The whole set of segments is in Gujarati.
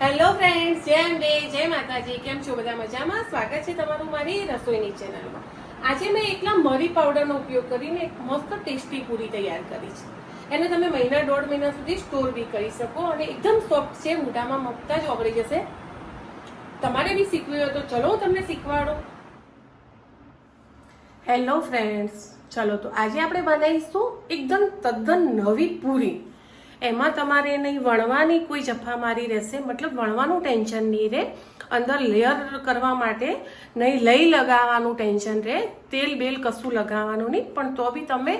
હેલો ફ્રેન્ડ્સ જય અંબે, જય માતાજી, કેમ છો બધા મજામાં? સ્વાગત છે તમારું મારી રસોઈની ચેનલમાં આજે મેં એકલા મરી પાવડરનો ઉપયોગ કરીને એક મસ્ત ટેસ્ટી પૂરી તૈયાર કરી છે. એને તમે મહિના દોઢ મહિના સુધી સ્ટોર બી કરી શકો અને એકદમ સોફ્ટ છે, મોઢામાં મગતા જ ઓગળી જશે. તમારે બી શીખવી હોય તો ચલો તમને શીખવાડું. હેલો ફ્રેન્ડ્સ ચલો તો આજે આપણે બનાવીશું એકદમ તદ્દન નવી પૂરી. એમાં તમારે નહીં વણવાની કોઈ જફામારી રહેશે, મતલબ વણવાનું ટેન્શન નહીં રહે. અંદર લેયર કરવા માટે નહીં, લઈ લગાવવાનું ટેન્શન રહે, તેલ બેલ કશું લગાવવાનું નહીં, પણ તો બી તમે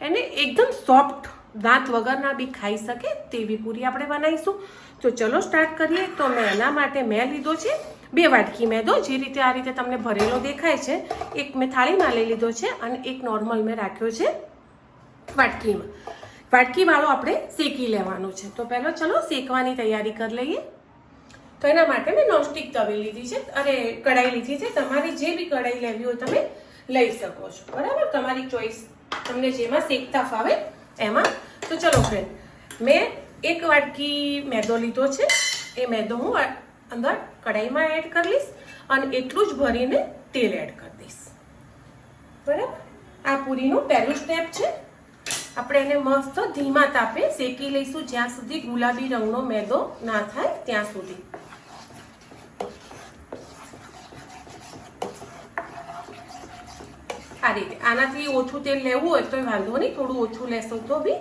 એને એકદમ સોફ્ટ દાંત વગરના બી ખાઈ શકે તેવી પૂરી આપણે બનાવીશું. તો ચલો સ્ટાર્ટ કરીએ. તો મેં એના માટે મેં લીધો છે બે વાટકી મેદો, જે રીતે આ રીતે તમને ભરેલો દેખાય છે, એક મેં થાળીમાં લઈ લીધો છે અને એક નોર્મલ મેં રાખ્યો છે વાટકીમાં. વાટકીવાળો આપણે શેકી લેવાનું છે. તો પહેલો ચલો શેકવાની તૈયારી કરી લઈએ. તો એના માટે મેં નોનસ્ટિક તવી લીધી છે અને કઢાઈ લીધી છે. તમારી જે બી કઢાઈ લેવી હોય તમે લઈ શકો છો. બરાબર? તમારી ચોઈસ તમને જેમાં શેકતા ફાવે એમાં. તો ચલો ફ્રેન્ડ મેં એક વાટકી મેદો લીધો છે. એ મેદો હું અંદર કઢાઈમાં એડ કરી લઈશ અને એટલું જ ભરીને તેલ એડ કરી દઈશ. બરાબર? આ પૂરીનું પહેલું સ્ટેપ છે. આપણે એને મસ્ત ધીમા તાપે શેકી લઈશું. જ્યાં સુધી ગુલાબી રંગનો મેદો ના થાય ત્યાં સુધી. આ રીતે. આનાથી ઓછું તેલ લેવું હોય તો વાંધો નહીં. થોડું ઓછું લેશો તો બી.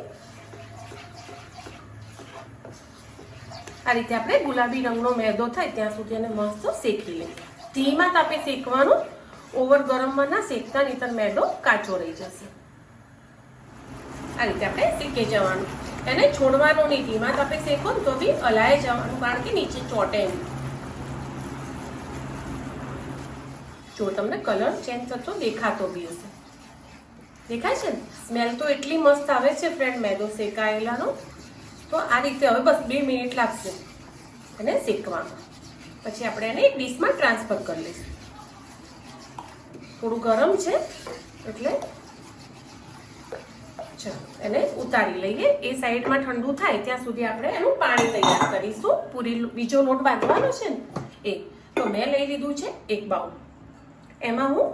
આ રીતે આપણે ગુલાબી રંગનો મેદો થાય ત્યાં સુધી એને મસ્ત શેકી લઈએ. ધીમા તાપે શેકવાનું. ઓવર ગરમમાં ના શેકતા, નહીતર મેદો કાચો રહી જશે. આ રીતે આપણે શેકી જવાનું. એને છોડવાનું નહીં, ધીમા તાપે શેકો ને તો બી હલાય જવાનું, કારણ કે નીચે ચોટે જો તમને કલર ચેન્જ થતો દેખાતો બી હશે. દેખાય છે ને? સ્મેલ તો એટલી મસ્ત આવે છે ફ્રેન્ડ મેદો શેકાયેલાનો. તો આ રીતે હવે બસ બે મિનિટ લાગશે એને શેકવામાં. પછી આપણે એને એક ડીશમાં ટ્રાન્સફર કરી લઈશું. થોડું ગરમ છે, એટલે એને ઉતારી લઈએ. એ સાઈડમાં ઠંડુ થાય ત્યાં સુધી આપણે એનું પાણી તૈયાર કરીશું. પૂરી બીજો લોટ બાંધવાનો છે ને? એ તો મેં લઈ લીધું છે એક બાઉલ. એમાં હું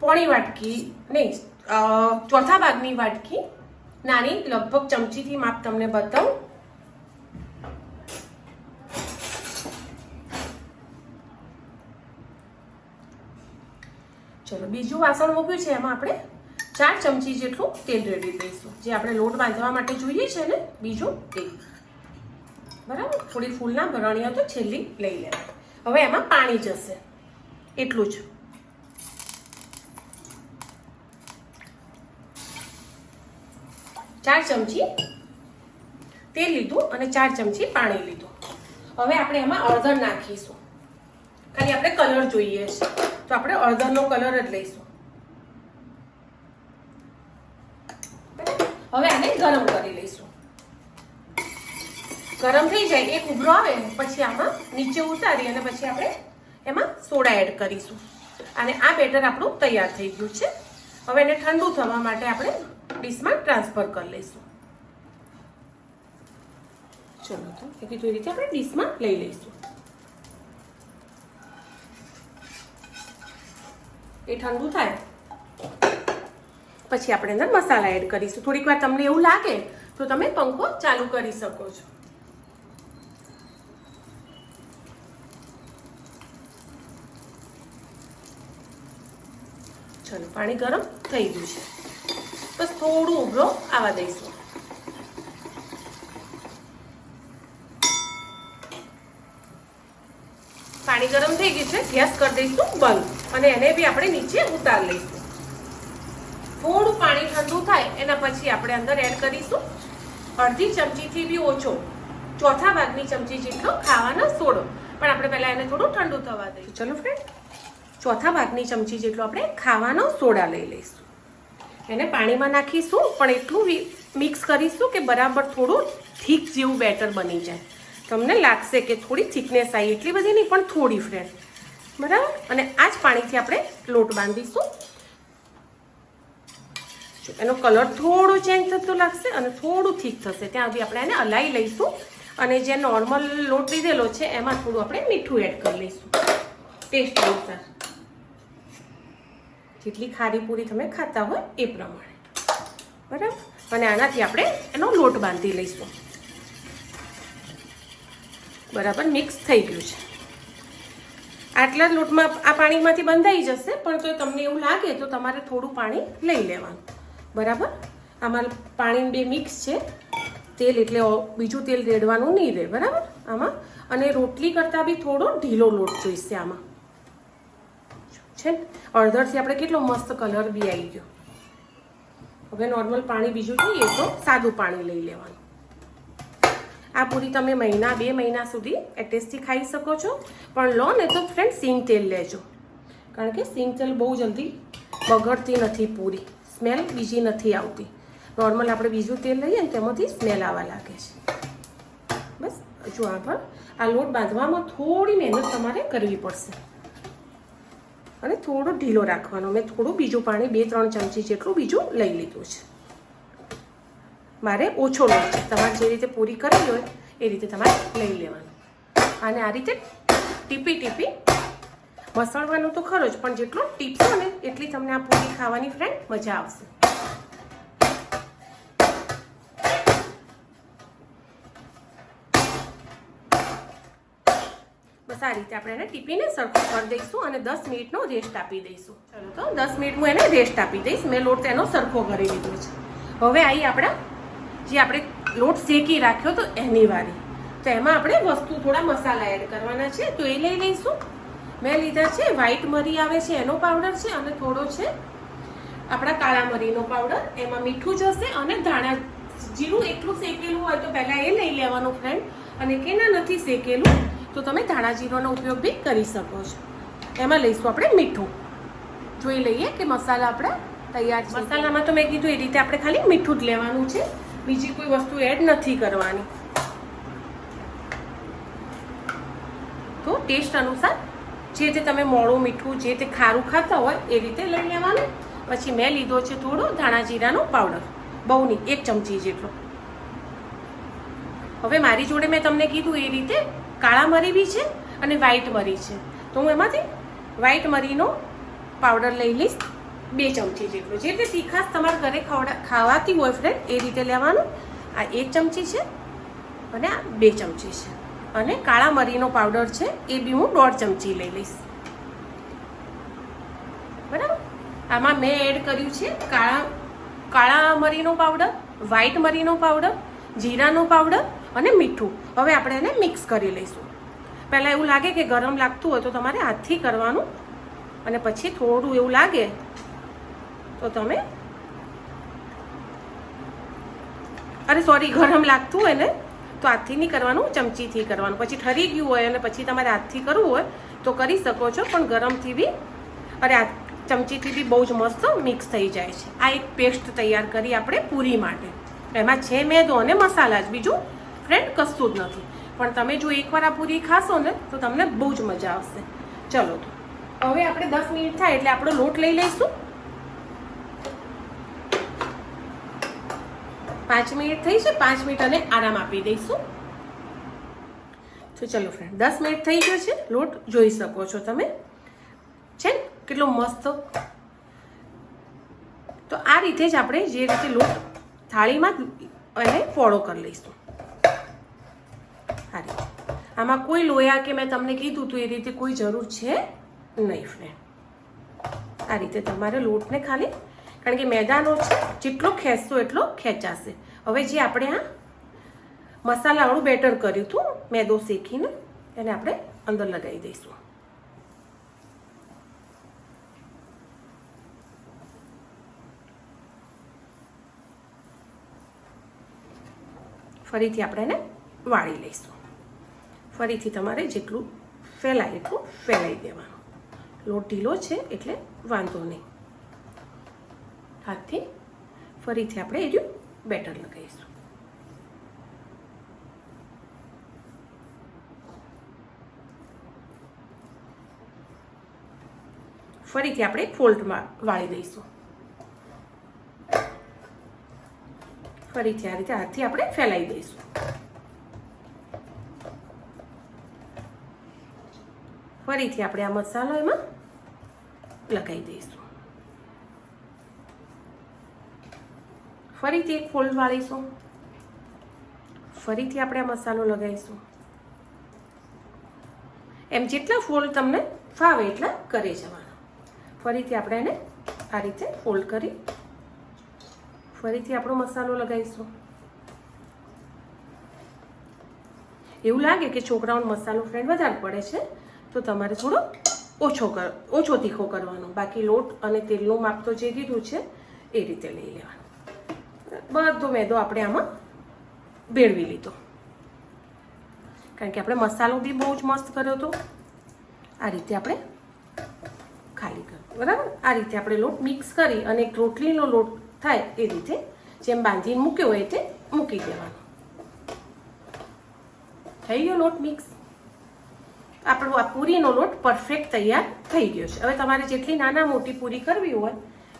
પોણી વાટકી, નહીં ચોથા ભાગની વાટકી નાની લગભગ ચમચીથી માપ તમને બતાવું. ચલો, બીજું વાસણ મૂક્યું છે, એમાં આપણે ચાર ચમચી જેટલું તેલ રેડી દઈશું. જે આપણે લોટ બાંધવા માટે જોઈએ છે ને, બીજું તે બરાબર? થોડી ફૂલના ભરણીઓ તો છેલ્લી લઈ લેવા હવે એમાં પાણી જશે. એટલું જ. ચાર ચમચી તેલ લીધું અને ચાર ચમચી પાણી લીધું. હવે આપણે એમાં અડધર નાખીશું. ખાલી આપણે કલર જોઈએ છે. તો આપણે અડધરનો કલર જ લઈશું. હવે આને ગરમ કરી લઈશું. ગરમ થઈ જાય, એક ઉભરો આવે પછી આમાં નીચે ઉતારી અને પછી આપણે એમાં સોડા એડ કરીશું. અને આ બેટર આપણું તૈયાર થઈ ગયું છે. હવે એને ઠંડુ થવા માટે આપણે ડીશમાં ટ્રાન્સફર કરી લઈશું. ચલો તો એ રીતે આપણે ડીશમાં લઈ લઈશું. એ ઠંડુ થાય. પછી આપણે અંદર મસાલા એડ કરીશું. થોડીક વાર તમને એવું લાગે તો તમે પંખો ચાલુ કરી શકો છો. ચલો, પાણી ગરમ થઈ ગયું છે. બસ થોડું ઉભરો, આવવા દઈશું. પાણી ગરમ થઈ ગયું છે, ગેસ કરી દઈશું, બંધ. અને એને બી આપણે નીચે ઉતાર લઈશું. થોડું પાણી ઠંડુ થાય એના પછી આપણે અંદર એડ કરીશું. અડધી ચમચીથી બી ઓછો. ચોથા ભાગની ચમચી જેટલો ખાવાનો સોડો. પણ આપણે પહેલાં એને થોડું ઠંડુ થવા દઈશું ચલો ફ્રેન્ડ ચોથા ભાગની ચમચી જેટલો આપણે ખાવાનો સોડા લઈ લઈશું. એને પાણીમાં નાખીશું પણ એટલું મિક્સ કરીશું કે બરાબર થોડું થીક જેવું બેટર બની જાય. તમને લાગશે કે થોડી થિકનેસ આવી. એટલી બધી નહીં પણ થોડી ફ્રેન્ડ બરાબર? અને આ જ પાણીથી આપણે લોટ બાંધીશું. એનો કલર થોડો ચેન્જ થતો લાગશે અને થોડું થીક થશે. ત્યાં સુધી આપણે એને હલાવી લઈશું. અને જે નોર્મલ લોટ લીધેલો છે, એમાં થોડું આપણે મીઠું એડ કરી લઈશું. ટેસ્ટ અનુસાર. જેટલી ખારી પૂરી તમે ખાતા હોય એ પ્રમાણે. બરાબર? અને આનાથી આપણે એનો લોટ બાંધી લઈશું. બરાબર? મિક્સ થઈ ગયું છે. આટલા લોટમાં આ પાણીમાંથી બંધાઈ જશે, પણ તો તમને એવું લાગે તો તમારે થોડું પાણી લઈ લેવાનું. બરાબર? આમાં પાણી બે મિક્સ છે. તેલ એટલે બીજું તેલ રેડવાનું નહીં રહે, બરાબર? આમાં. અને રોટલી કરતાં બી થોડો ઢીલો લોટ જોઈશે આમાં. છે ને? અડધરથી આપણે કેટલો મસ્ત કલર બી આવી ગયો. હવે નોર્મલ પાણી બીજું જોઈએ તો સાદું પાણી લઈ લેવાનું. આ પૂરી તમે મહિના, બે મહિના સુધી એટેસ્ટથી ખાઈ શકો છો. પણ લો ને તો ફ્રેન્ડ સિંગ તેલ લેજો. કારણ કે સિંગ તેલ બહુ જલ્દી બગડતી નથી પૂરી. સ્મેલ બીજી નથી આવતી. નોર્મલ આપણે બીજું તેલ લઈએ ને તેમાંથી સ્મેલ આવવા લાગે છે. બસ જો આ પણ આ લોટ બાંધવામાં થોડી મહેનત તમારે કરવી પડશે. અને થોડો ઢીલો રાખવાનો. મેં થોડું બીજું પાણી, બે, ત્રણ ચમચી જેટલું બીજું લઈ લીધું છે. મારે ઓછો લોટ છે. તમારે જે રીતે પૂરી કરવી હોય એ રીતે તમારે લઈ લેવાનું. અને આ રીતે ટીપી ટીપી મસળવાનું તો ખરો જ, પણ જેટલો ટીપશો ને એટલી તમને આ પૂરી ખાવાની ફ્રેન્ડ મજા આવશે. બસ આ રીતે આપણે એને ટીપીને સરખું કરી દઈશું અને દસ મિનિટનો રેસ્ટ આપી દઈશું. ચલો તો દસ મિનિટ હું એને રેસ્ટ આપી દઈશ. મેં લોટ એનો સરખો કરી લીધો છે. હવે આવી આપણા જે આપણે લોટ શેકી રાખ્યો તો એની વારી. તો એમાં આપણે વસ્તુ થોડા મસાલા એડ કરવાના છે તો એ લઈ લઈશું. મેં લીધા છે વ્હાઈટ મરી આવે છે એનો પાવડર છે અને થોડો છે આપણા કાળા મરીનો પાવડર એમાં મીઠું જશે અને ધાણા જીરું એટલું શેકેલું હોય તો પહેલાં એ લઈ લેવાનું ફ્રેન્ડ અને કે ના નથી શેકેલું તો તમે ધાણા જીરોનો ઉપયોગ બી કરી શકો છો. એમાં લઈશું આપણે મીઠું. જોઈ લઈએ કે મસાલા આપણા તૈયાર છે મસાલામાં તો મેં કીધું એ રીતે આપણે ખાલી મીઠું જ લેવાનું છે. બીજી કોઈ વસ્તુ એડ નથી કરવાની. તો ટેસ્ટ અનુસાર જે તે તમે મોડું મીઠું, જે તે ખારું ખાતા હોય એ રીતે લઈ લેવાનું. પછી મેં લીધો છે થોડો ધાણા જીરાનો પાવડર બહુ નહીં એક ચમચી જેટલો. હવે મારી જોડે મેં તમને કીધું એ રીતે કાળા મરી બી છે અને વ્હાઈટ મરી છે. તો હું એમાંથી વ્હાઈટ મરીનો પાવડર લઈ લઈશ. બે ચમચી જેટલું. જે તે તીખાસ તમારા ઘરે ખવડા ખાવાતી હોય ફ્રેન્ડ એ રીતે લેવાનું. આ એક ચમચી છે અને આ બે ચમચી છે. અને કાળા મરીનો પાવડર છે, એ બી હું દોઢ ચમચી લઈ લઈશ. બરાબર? આમાં મેં એડ કર્યું છે કાળા કાળા મરીનો પાવડર વ્હાઈટ મરીનો પાવડર જીરાનો પાવડર અને મીઠું. હવે આપણે એને મિક્સ કરી લઈશું. પહેલાં એવું લાગે કે ગરમ લાગતું હોય તો તમારે હાથથી કરવાનું. અને પછી થોડું એવું લાગે તો તમે? અરે સોરી ગરમ લાગતું હોય ને, તો હાથથી નહીં કરવાનું, ચમચીથી કરવાનું. પછી ઠરી ગયું હોય અને પછી તમારે હાથથી કરવું હોય, તો કરી શકો છો, પણ ગરમથી બી. અરે, આ ચમચીથી બી બહુ જ મસ્ત મિક્સ થઈ જાય છે. આ એક પેસ્ટ તૈયાર કરી આપણે પૂરી માટે. એમાં છે મેદો અને મસાલા જ. બીજું ફ્રેન્ડ કશું જ નથી. પણ તમે જો એકવાર આ પૂરી ખાશો ને, તો તમને બહુ જ મજા આવશે. ચલો હવે આપણે દસ મિનિટ થાય એટલે આપણો લોટ લઈ લઈશું. પાંચ મિનિટ થઈ છે, પાંચ મિનિટ અને આરામ આપી દઈશું. તો ચલો ફ્રેન્ડ દસ મિનિટ થઈ ગયો છે, લોટ જોઈ શકો છો તમે. છે ને? કેટલો મસ્ત. તો આ રીતે જ આપણે જે રીતે લોટ થાળીમાં એને ફોળો કરી લઈશું. આ આમાં કોઈ લોયા કે મેં તમને કીધું હતું એ રીતે કોઈ જરૂર છે નહીં ફ્રેન્ડ આ રીતે તમારે લોટને ખાલી કારણ કે મેદાનો જેટલો ખેંચશો એટલો ખેંચાશે. હવે જે આપણે આ મસાલાવાળું બેટર કર્યું હતું, મેદો શેકીને, એને આપણે અંદર લગાવી દઈશું. ફરીથી આપણે એને વાળી લઈશું. ફરીથી તમારે જેટલું ફેલાય એટલું ફેલાઈ દેવાનું. લોટ ઢીલો છે, એટલે વાંધો નહીં. હાથથી ફરીથી આપણે એ બેટર લગાવીશું. ફરીથી આપણે ફોલ્ટમાં વાળી દઈશું ફરીથી આ રીતે હાથથી આપણે ફેલાવી દઈશું. ફરીથી આપણે આ મસાલો એમાં લગાવી દઈશું. ફરીથી એક ફોલ્ડ વાળીશું. ફરીથી આપણે આ મસાલો લગાવીશું. એમ જેટલા ફોલ્ડ તમને ફાવે એટલા કરી જવાના. ફરીથી આપણે એને આ રીતે ફોલ્ડ કરી ફરીથી આપણો મસાલો લગાવીશું. એવું લાગે કે છોકરાઓનો મસાલો ફ્રેન્ડ વધારે પડે છે, તો તમારે થોડો ઓછો કર ઓછો તીખો કરવાનો. બાકી લોટ અને તેલનું માપ તો જે કીધું છે, એ રીતે લઈ લેવાનું. બધો મેદો આપણે આમાં ભેળવી લીધો. કારણ કે આપણે મસાલો બી બહુ જ મસ્ત કર્યો હતો. આ રીતે આપણે ખાલી કર્યું બરાબર? આ રીતે આપણે લોટ મિક્સ કરી અને એક રોટલીનો લોટ થાય એ રીતે જેમ બાંધીને મૂક્યો હોય તે મૂકી દેવાનો. થઈ ગયો લોટ મિક્સ? આપણો આ પૂરીનો લોટ પરફેક્ટ તૈયાર થઈ ગયો છે. હવે તમારે જેટલી નાના મોટી પૂરી કરવી હોય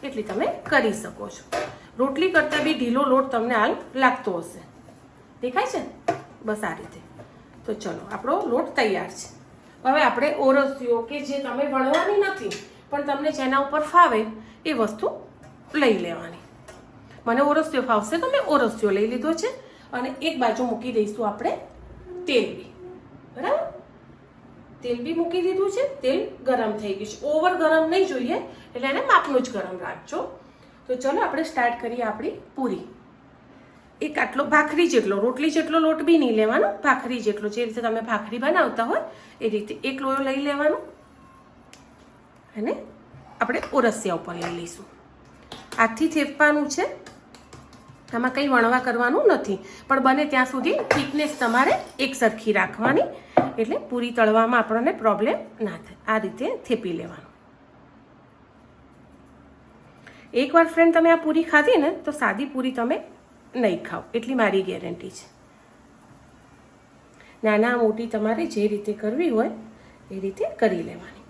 એટલી તમે કરી શકો છો. રોટલી કરતાં બી ઢીલો લોટ તમને હાલ લાગતો હશે. દેખાય છે? બસ આ રીતે. તો ચલો, આપણો લોટ તૈયાર છે. હવે આપણે ઓરસિયો કે જે તમે વણવાની નથી, પણ તમને જેના ઉપર ફાવે એ વસ્તુ લઈ લેવાની. મને ઓરસ્યો ફાવશે, તો મેં ઓરસ્યો લઈ લીધો છે. અને એક બાજુ મૂકી દઈશું આપણે તેલ બી. બરાબર? તેલ બી મૂકી દીધું છે. તેલ ગરમ થઈ ગયું છે. ઓવર ગરમ નહીં જોઈએ, એટલે એને માપનું જ ગરમ રાખજો. તો ચલો આપણે સ્ટાર્ટ કરીએ આપણી પૂરી. એક આટલો ભાખરી જેટલો, રોટલી જેટલો લોટ બી નહીં લેવાનો, ભાખરી જેટલો. જે રીતે તમે ભાખરી બનાવતા હોય, એ રીતે એક લોયો લઈ લેવાનો. અને આપણે ઓરસિયા ઉપર લઈ લઈશું. હાથથી થેપવાનું છે. આમાં કંઈ વણવા કરવાનું નથી. પણ બને ત્યાં સુધી થિકનેસ તમારે એક સરખી રાખવાની. એટલે પૂરી તળવામાં આપણને પ્રોબ્લેમ ના થાય. આ રીતે થેપી લેવાનું. એકવાર ફ્રેન્ડ તમે આ પૂરી ખાધી ને, તો સાદી પૂરી તમે નહીં ખાઓ. એટલી મારી ગેરંટી છે. નાના મોટી તમારે જે રીતે કરવી હોય, એ રીતે કરી લેવાની.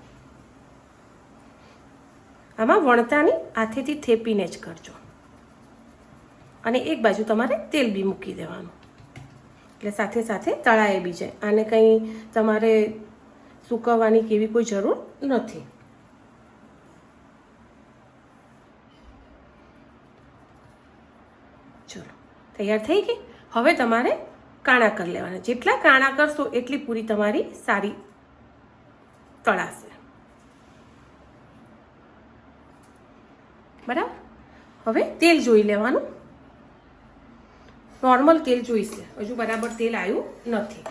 આમાં વણતાની હાથેથી થેપીને જ કરજો. અને એક બાજુ તમારે તેલ બી મૂકી દેવાનું. એટલે સાથે સાથે તળાએ બી જાય. આને કંઈ તમારે સૂકવવાની કે એવી કોઈ જરૂર નથી. ચલો, તૈયાર થઈ ગઈ? હવે તમારે કાણા કરી લેવાના. જેટલા કાણા કરશો એટલી પૂરી તમારી સારી તળાશે. બરાબર? હવે તેલ જોઈ લેવાનું. નોર્મલ તેલ જોઈશે. હજુ બરાબર તેલ આવ્યું નથી.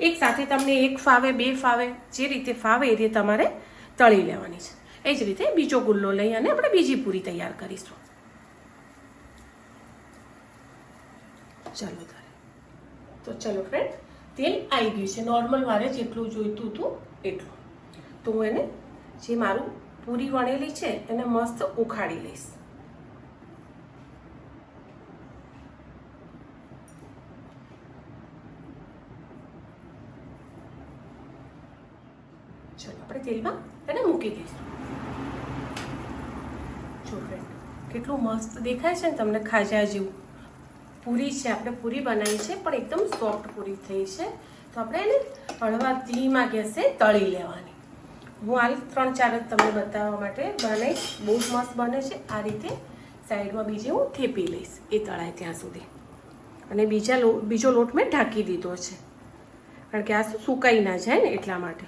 એક સાથે તમને એક ફાવે, બે ફાવે, જે રીતે ફાવે એ રીતે તમારે તળી લેવાની છે. એ જ રીતે બીજો ગુલ્લો લઈ અને આપણે બીજી પૂરી તૈયાર કરીશું. ચાલો તારે તો ચલો ફ્રેન્ડ તેલ આવી ગયું છે. નોર્મલ મારે જેટલું જોઈતું હતું એટલું. તો હું એને જે મારું પૂરી વણેલી છે, એને મસ્ત ઉખાડી લઈશ. ચલો આપણે તેલમાં એને મૂકી દઈશું. જો ફ્રેન્ડ કેટલું મસ્ત દેખાય છે ને તમને ખાજા જેવું. પૂરી છે, આપણે પૂરી બનાવી છે, પણ એકદમ સોફ્ટ પૂરી થઈ છે. તો આપણે એને હળવા ધીમા ગેસે તળી લેવાની. હું હાલ ત્રણ ચાર જ તમને બતાવવા માટે બનાવીશ. બહુ મસ્ત બને છે. આ રીતે સાઈડમાં બીજી હું થેપી લઈશ એ તળાય ત્યાં સુધી. અને બીજા લો, બીજો લોટ મેં ઢાંકી દીધો છે. કારણ કે આ સુકાઈ ના જાય ને એટલા માટે.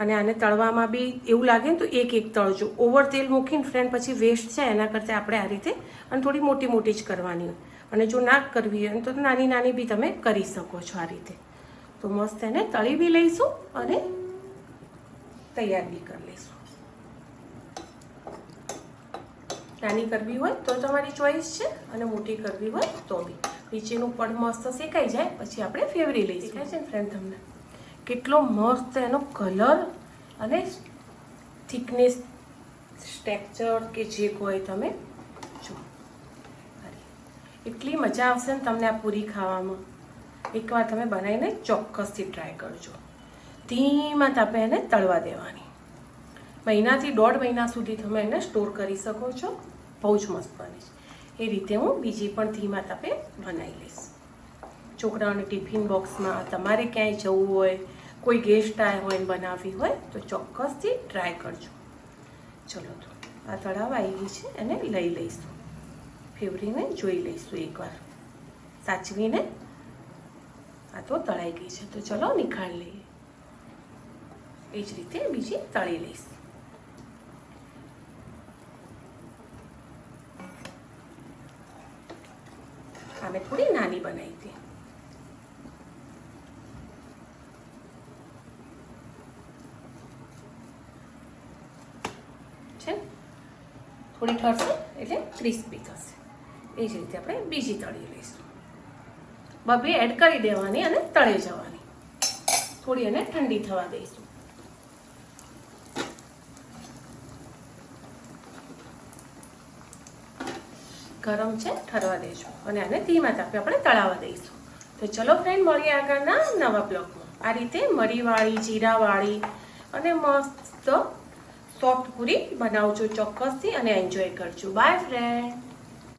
અને આને તળવામાં બી એવું લાગે ને તો એક એક તળજો. ઓવર તેલ મૂકીને ફ્રેન્ડ પછી વેસ્ટ છે, એના કરતાં આપણે આ રીતે અને થોડી મોટી મોટી જ કરવાની હોય. અને જો ના કરવી હોય તો નાની નાની બી તમે કરી શકો છો આ રીતે. તો મસ્ત એને તળી બી લઈશું અને તૈયાર બી કરી લઈશું. નાની કરવી હોય તો તમારી ચોઈસ છે અને મોટી કરવી હોય તો બી. નીચેનું પડ મસ્ત શેકાઈ જાય પછી આપણે ફેવરી લઈ શકાય છે ને ફ્રેન્ડ તમને? કેટલો મસ્ત એનો કલર અને થિકનેસ સ્ટ્રેક્ચર કે જે કોઈ તમે જો એટલી મજા આવશે ને તમને આ પૂરી ખાવામાં. એકવાર તમે બનાવીને ચોક્કસથી ટ્રાય કરજો. ધીમા તાપે એને તળવા દેવાની. મહિનાથી દોઢ મહિના સુધી તમે એને સ્ટોર કરી શકો છો. બહુ જ મસ્ત બને છે. એ રીતે હું બીજી પણ ધીમા તાપે બનાવી લઈશ. છોકરાઓને ટિફિન બોક્સમાં તમારે ક્યાંય જવું હોય, કોઈ ગેસ્ટ આવ્યા હોય બનાવવી હોય, તો ચોક્કસથી ટ્રાય કરજો. ચલો તો, આ તળાવ આવી છે, એને લઈ લઈશું. ફેવરીને જોઈ લઈશું એકવાર. સાચવીને આ તો તળાઈ ગઈ છે. તો ચલો નિખાળ લઈએ. એ જ રીતે બીજી તળી લઈશ. અમે થોડી નાની બનાવી હતી. છે? થોડી ઠરશે એટલે ક્રિસ્પી થશે. એ જ રીતે આપણે બીજી તળી લઈશું. બબે એડ કરી દેવાની અને તળે જવાની. થોડી એને ઠંડી થવા દઈશું. ગરમ છે, ઠરવા દેજો. અને આને ધીમા તાપે આપણે તળાવવા દઈશું. તો ચલો ફ્રેન્ડ મળીએ આગળના નવા બ્લોગમાં. આ રીતે મરીવાળી, જીરાવાળી અને મસ્ત સોફ્ટ પૂરી બનાવજો ચોક્કસથી અને એન્જોય કરજો. By friend